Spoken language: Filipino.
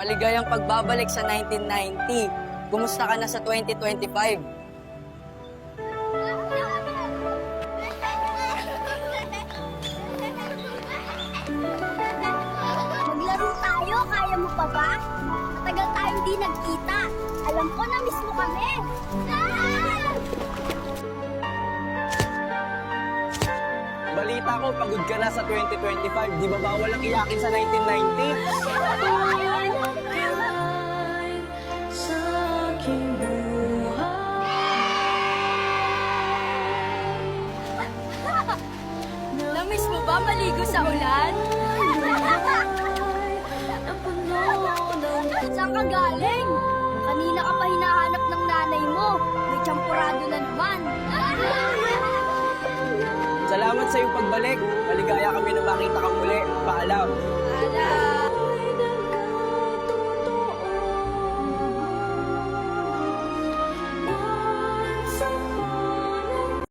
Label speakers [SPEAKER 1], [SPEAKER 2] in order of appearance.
[SPEAKER 1] Maligayang pagbabalik sa 1990. Kumusta ka na sa 2025?
[SPEAKER 2] Maglaro tayo, kaya mo pa ba? Matagal tayong di nagkita. Alam ko na miss mo kami.
[SPEAKER 3] Balita ko, pagod ka na sa 2025. Di ba bawal ang iyakin sa 1990?
[SPEAKER 2] Namiss mo ba maligo sa ulan? Saan ka galing? Kanina ka pa hinahanap ng nanay mo. May champurado na naman.
[SPEAKER 3] Salamat sa iyong pagbalik. Maligaya kami na makita ka muli. Paalam.